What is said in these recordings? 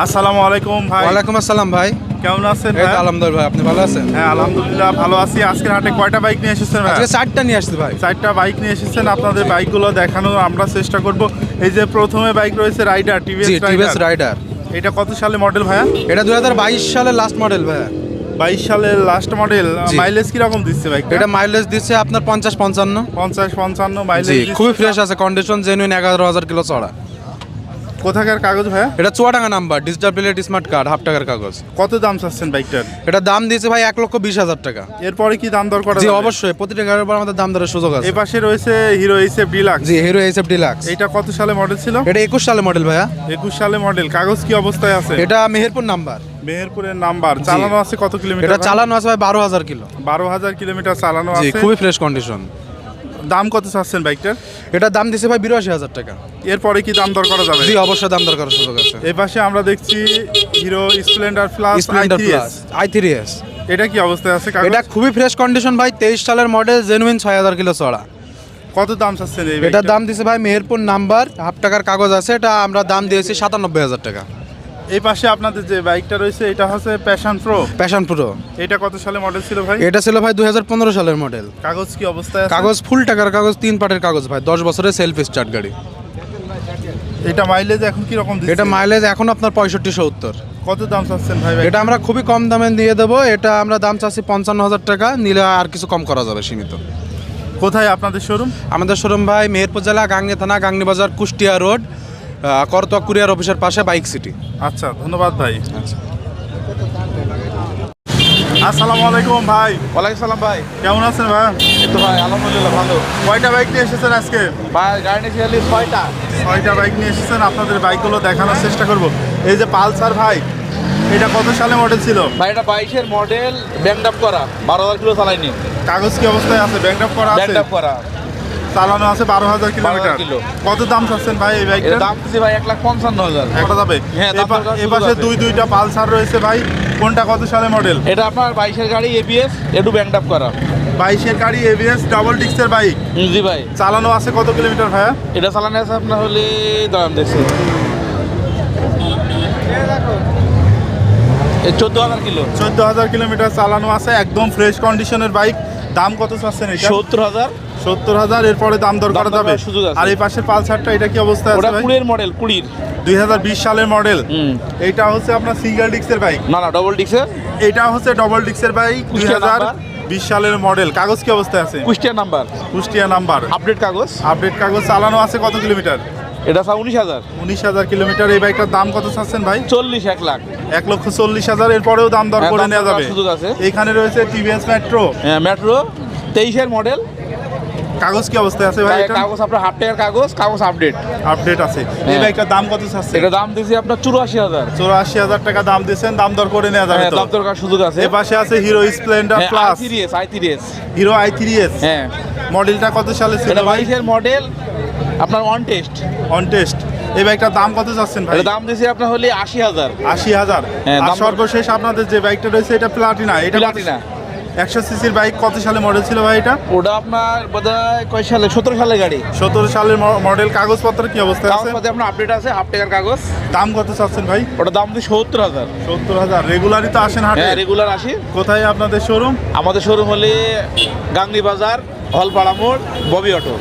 আসসালামু আলাইকুম ভাই। ওয়ালাইকুম আসসালাম ভাই। কেমন আছেন ভাই? আলহামদুলিল্লাহ ভাই আপনি ভালো আছেন? হ্যাঁ আলহামদুলিল্লাহ ভালো আছি। আজকের হাটে কয়টা বাইক নিয়ে এসেছেন ভাই? আজকে চারটা নিয়ে আসছি ভাই। চারটা বাইক নিয়ে এসেছেন। আপনাদের বাইকগুলো দেখানোর আমরা চেষ্টা করব। এই যে প্রথমে বাইক রয়েছে রাইডার টিভিএস টিভিএস রাইডার এটা কত সালে মডেল ভাইয়া? এটা দুই হাজার বাইশ সালের লাস্ট মডেল ভাইয়া। বাইশ সালের লাস্ট মডেল। মাইলেজ কীরকম দিচ্ছে বাইক এটা মাইলেজ দিচ্ছে আপনার পঞ্চাশ পঞ্চান্ন। পঞ্চাশ পঞ্চান্ন মাইলেজ খুবই ফ্রেশ আছে। কন্ডিশন জেনুইন এগারো হাজার কিলো চড়া। কোথাকার কাগজ ভাইয়া? এটা Chuadanga number digital plate smart card half টাকার কাগজ। কত দাম চাচ্ছেন বাইকটার? এটা দাম দিয়েছে ভাই এক লক্ষ বিশ হাজার টাকা। এরপরে কি দাম দর করা জি অবশ্যই প্রতিটা গাড়ির উপর আমাদের দাম দরের সুযোগ আছে। এই পাশে রয়েছে হিরো এইসএফ ডিলাক্স জি হিরো এইসএফ ডিলাক্স এটা কত সালে মডেল ছিল? এটা একুশ সালে মডেল ভাইয়া। একুশ সালে মডেল কাগজ কি অবস্থায় আছে? এটা মেহেরপুর নাম্বার। মেহেরপুরের নাম্বার। চালানো আছে কত কিলোমিটার এটা চালানো আছে ভাই বারো হাজার কিলো। বারো হাজার কিলোমিটার চালানো জি আছে। খুবই ফ্রেশ কন্ডিশন দাম কত চাচ্ছেন বাইকটার এটা দাম দিছে ভাই বিরাশি হাজার টাকা। এরপরে কি দাম দর করা যাবে? জি অবশ্যই দাম দর করার সুযোগ আছে। এই পাশে আমরা দেখছি Hero Splendor plus Splendor plus i three S. এটা কি অবস্থায় আছে এটা খুবই ফ্রেশ কন্ডিশন ভাই তেইশ সালের মডেল জেনুইন ছয় হাজার কিলো চড়া। কত দাম চাচ্ছেন এটার দাম দিছে ভাই মেহেরপুর নাম্বার হাফ টাকার কাগজ আছে এটা আমরা দাম দিয়েছি সাতানব্বই হাজার টাকা। এই পাশে আপনাদের যে বাইকটা রয়েছে এটা হচ্ছে প্যাশন প্রো প্যাশন প্রো এটা কত সালে মডেল ছিল ভাই? এটা ছিল ভাই দুই হাজার পনেরো সালের মডেল কাগজ কি অবস্থায় আছে? কাগজ ফুল টাকার কাগজ তিন পাটের কাগজ ভাই দশ বছরের সেলফ স্টার্ট গাড়ি। এটা মাইলেজ এখন কি রকম দিচ্ছে? এটা মাইলেজ এখন আপনার পঁয়ষট্টি সত্তর। কত দাম চাচ্ছেন ভাই ভাই এটা আমরা খুবই কম দামে দিয়ে দেবো এটা আমরা দাম চাচ্ছি পঞ্চান্ন হাজার টাকা নিলে আর কিছু কম করা যাবে সীমিত। কোথায় আপনাদের শোরুম আমাদের শোরুম ভাই মেহেরপুর জেলা গাংনি থানা গাংনি বাজার কুষ্টিয়া রোড। করতোয়া কুরিয়ার অফিসের পাশে বাইক সিটি। আচ্ছা ধন্যবাদ ভাই। আচ্ছা। আসসালামু আলাইকুম ভাই। ওয়ালাইকুম সালাম ভাই। কেমন আছেন ভাই? তো ভাই আলহামদুলিল্লাহ ভালো। কয়টা বাইক নিয়ে এসেছেন আজকে? ভাই গাড়ি নিয়েছি ছয়টা। ছয়টা বাইক নিয়ে এসেছেন আপনাদের বাইকগুলো দেখানোর চেষ্টা করব। এই যে পালসার ভাই এটা কত সালে মডেল ছিল? ভাই এটা বাইশের মডেল আপ করা বারো হাজার কিলো চালাইনি। কাগজ কি অবস্থায় আছে? ব্যাংক আপ করা আছে? আপ করা। চালানো আছে বারো হাজার কিলোমিটার কিলো। কত দাম চাচ্ছেন ভাই এই বাইকটা দাম দিচ্ছি ভাই এক লাখ পঞ্চান্ন হাজার। একটা যাবে? হ্যাঁ, এ পাশে দুই দুইটা পালসার রয়েছে ভাই। কোনটা কত সালে মডেল এটা আপনার বাইশের গাড়ি এবিএস একটু ব্যাংড আপ করা। বাইশের গাড়ি এবিএস ডাবল ডিস্কের বাইক জি ভাই। চালানো আছে কত কিলোমিটার ভাইয়া? এটা চালানো আছে আপনার হলে দাম দেখছি। চোদ্দ হাজার কিলো। চোদ্দ হাজার কিলোমিটার চালানো আছে একদম ফ্রেশ কন্ডিশনের বাইক দাম কত চাচ্ছেন সত্তর হাজার। সত্তর হাজার এরপরে দাম দর করা যাবে। আর এই পাশের পালসারটা এটা কি অবস্থায় আছে ভাই? কুড়ির মডেল কুড়ির। দুই হাজার বিশ সালের মডেল এইটা হচ্ছে আপনার সিঙ্গেল ডিস্কের বাইক না না ডবল ডিক্সের এটা হচ্ছে ডবল ডিস্কের বাইক দুই হাজার। বিশ সালের মডেল কাগজ কি অবস্থায় আছে? Kushtia number Kushtia number update কাগজ? আপডেট কাগজ চালানো আছে কত কিলোমিটার? এটা আছে উনিশ হাজার। উনিশ হাজার কিলোমিটার। এই বাইকটার দাম কত চাচ্ছেন ভাই? চল্লিশ এক লাখ। এক লক্ষ চল্লিশ হাজার এরপরেও দাম দর হ্যাঁ, করে নেওয়া যাবে। এখানে রয়েছে টিভিএস মেট্রো হ্যাঁ মেট্রো তেইশের মডেল কাগজ কি অবস্থায় আছে ভাই এটা? কাগজ আপনার হাফ টাকার কাগজ কাগজ আপডেট আপডেট আছে। এই হ্যাঁ। বাইকটার দাম কত চাচ্ছে এটা দাম দিয়েছি আপনার চুরাশি হাজার। চৌরাশি হাজার টাকা দাম দিয়েছেন দাম দর করে নেওয়া যাবে হ্যাঁ তো। দাম দরকার সুযোগ আছে। এ পাশে আছে Hero Splendor plus i i তিরিশ হিরো আই থ্রি এস হ্যাঁ। মডেলটা কত সালে ছিল এটা ভাই? বাইশের মডেল আপনার ওয়ান টেস্ট অন টেস্ট এই বাইকটার দাম কত চাচ্ছেন ভাই? দাম দিয়েছি আপনার হলে আশি হাজার। আশি হাজার। হ্যাঁ, সর্বশেষ আপনাদের যে বাইকটা রয়েছে এটা প্লাটিনা এটা প্লাটিনা একশো সিসির বাইক কত সালে মডেল ছিল ভাই এটা? ওটা আপনার বোধহয় কয় সালে? সতেরো সালের গাড়ি। সতেরো সালের মডেল কাগজপত্র কি অবস্থায় আছে? কাগজ আপনার আপডেট আছে হাফ টাকার কাগজ। দাম কত চাচ্ছেন ভাই? ওটা দাম দিয়ে সত্তর হাজার। সত্তর হাজার। রেগুলারই তো আসেন হাটে। হ্যাঁ রেগুলার আসি। কোথায় আপনাদের শোরুম আমাদের শোরুম হলে গাংনি বাজার হলপাড়া মোড় ববি অটো।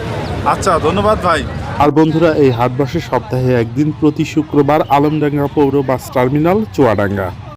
আচ্ছা ধন্যবাদ ভাই। আর বন্ধুরা এই হাট বসে সপ্তাহে একদিন প্রতি শুক্রবার আলমডাঙ্গা পৌর বাস টার্মিনাল চুয়াডাঙ্গা।